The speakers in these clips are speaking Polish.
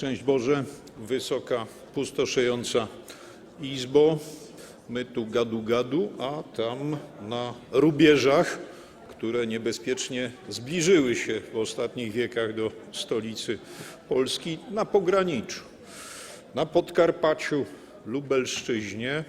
Szczęść Boże, wysoka, pustoszejąca Izbo. My tu gadu gadu, a tam na rubieżach, które niebezpiecznie zbliżyły się w ostatnich wiekach do stolicy Polski, na pograniczu, na Podkarpaciu, Lubelszczyźnie,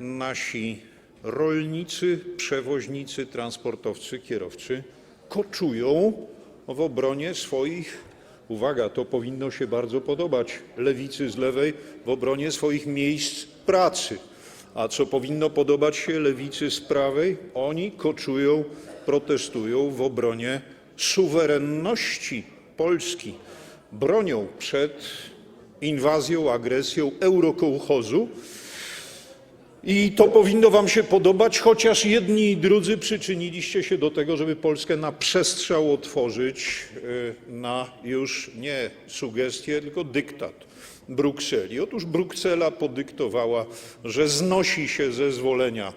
nasi rolnicy, przewoźnicy, transportowcy, kierowcy koczują w obronie swoich, uwaga, to powinno się bardzo podobać lewicy z lewej, w obronie swoich miejsc pracy. A co powinno podobać się lewicy z prawej? Oni koczują, protestują w obronie suwerenności Polski. Bronią przed inwazją, agresją eurokołchozu. I to powinno wam się podobać, chociaż jedni i drudzy przyczyniliście się do tego, żeby Polskę na przestrzał otworzyć y, na już nie sugestie, tylko dyktat Brukseli. Otóż Bruksela podyktowała, że znosi się zezwolenia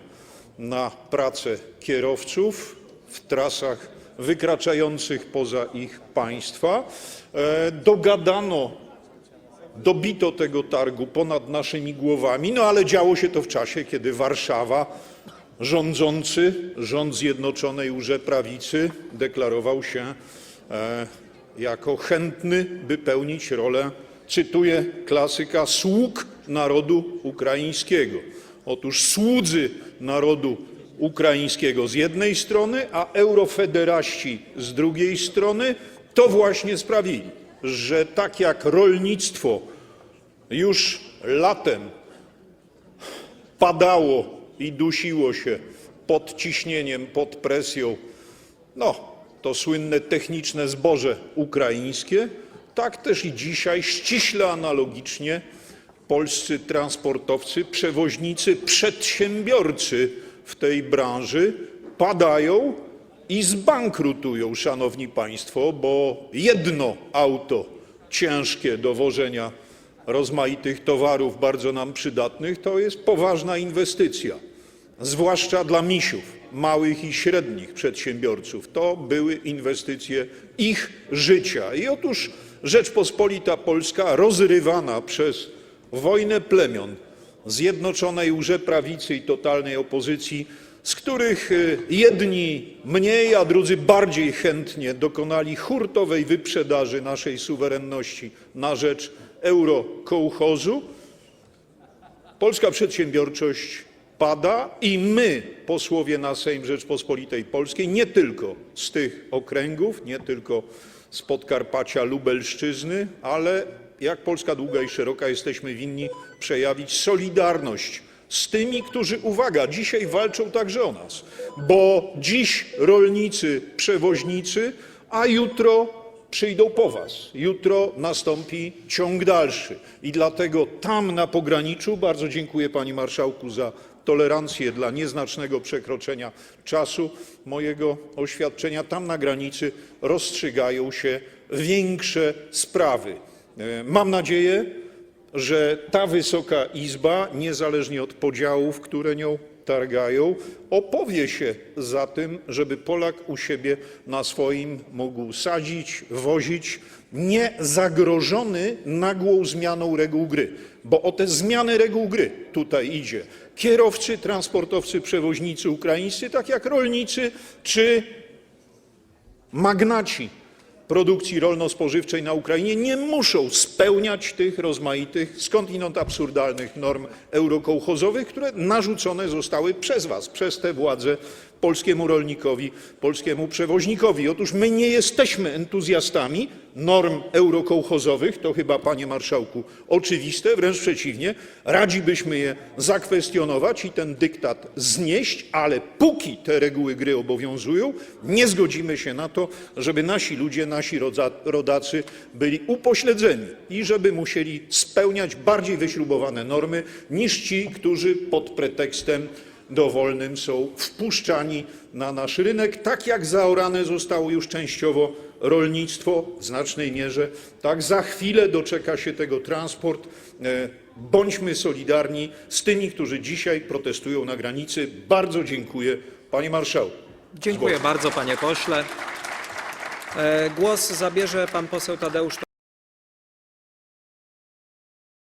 na pracę kierowców w trasach wykraczających poza ich państwa. E, Dogadano dobito tego targu ponad naszymi głowami, no ale działo się to w czasie, kiedy Warszawa, rządzący, rząd Zjednoczonej Łże Prawicy deklarował się e, jako chętny, by pełnić rolę, cytuję klasyka, sług narodu ukraińskiego. Otóż słudzy narodu ukraińskiego z jednej strony, a eurofederaści z drugiej strony to właśnie sprawili, że tak jak rolnictwo już latem padało i dusiło się pod ciśnieniem, pod presją, no to słynne techniczne zboże ukraińskie, tak też i dzisiaj ściśle analogicznie polscy transportowcy, przewoźnicy, przedsiębiorcy w tej branży padają i zbankrutują, szanowni państwo, bo jedno auto ciężkie do wożenia rozmaitych towarów bardzo nam przydatnych to jest poważna inwestycja, zwłaszcza dla misiów, małych i średnich przedsiębiorców. To były inwestycje ich życia. I otóż Rzeczpospolita Polska rozrywana przez wojnę plemion Zjednoczonej Łże-Prawicy i totalnej opozycji, z których y, jedni mniej, a drudzy bardziej chętnie dokonali hurtowej wyprzedaży naszej suwerenności na rzecz eurokołchozu, polska przedsiębiorczość pada i my, posłowie na Sejm Rzeczpospolitej Polskiej, nie tylko z tych okręgów, nie tylko z Podkarpacia, Lubelszczyzny, ale jak Polska długa i szeroka jesteśmy winni przejawić solidarność z tymi, którzy, uwaga, dzisiaj walczą także o nas, bo dziś rolnicy, przewoźnicy, a jutro przyjdą po was. Jutro nastąpi ciąg dalszy. I dlatego tam na pograniczu bardzo dziękuję panie marszałku za tolerancję dla nieznacznego przekroczenia czasu mojego oświadczenia. Tam na granicy rozstrzygają się większe sprawy. E, Mam nadzieję, że ta Wysoka Izba, niezależnie od podziałów, które nią targają, opowie się za tym, żeby Polak u siebie na swoim mógł sadzić, wozić, nie zagrożony nagłą zmianą reguł gry, bo o tę zmianę reguł gry tutaj idzie. Kierowcy, transportowcy, przewoźnicy ukraińscy, tak jak rolnicy czy magnaci produkcji rolno-spożywczej na Ukrainie nie muszą spełniać tych rozmaitych, skądinąd absurdalnych norm eurokołchozowych, które narzucone zostały przez was, przez tę władzę polskiemu rolnikowi, polskiemu przewoźnikowi. Otóż my nie jesteśmy entuzjastami norm eurokołchozowych, to chyba, panie marszałku, oczywiste, wręcz przeciwnie, radzi byśmy je zakwestionować i ten dyktat znieść, ale póki te reguły gry obowiązują, nie zgodzimy się na to, żeby nasi ludzie, nasi rodacy byli upośledzeni i żeby musieli spełniać bardziej wyśrubowane normy niż ci, którzy pod pretekstem dowolnym są wpuszczani na nasz rynek, tak jak zaorane zostało już częściowo rolnictwo w znacznej mierze, tak za chwilę doczeka się tego transport. E, Bądźmy solidarni z tymi, którzy dzisiaj protestują na granicy. Bardzo dziękuję, panie marszałku. Dziękuję bardzo, panie pośle. E, Głos zabierze pan poseł Tadeusz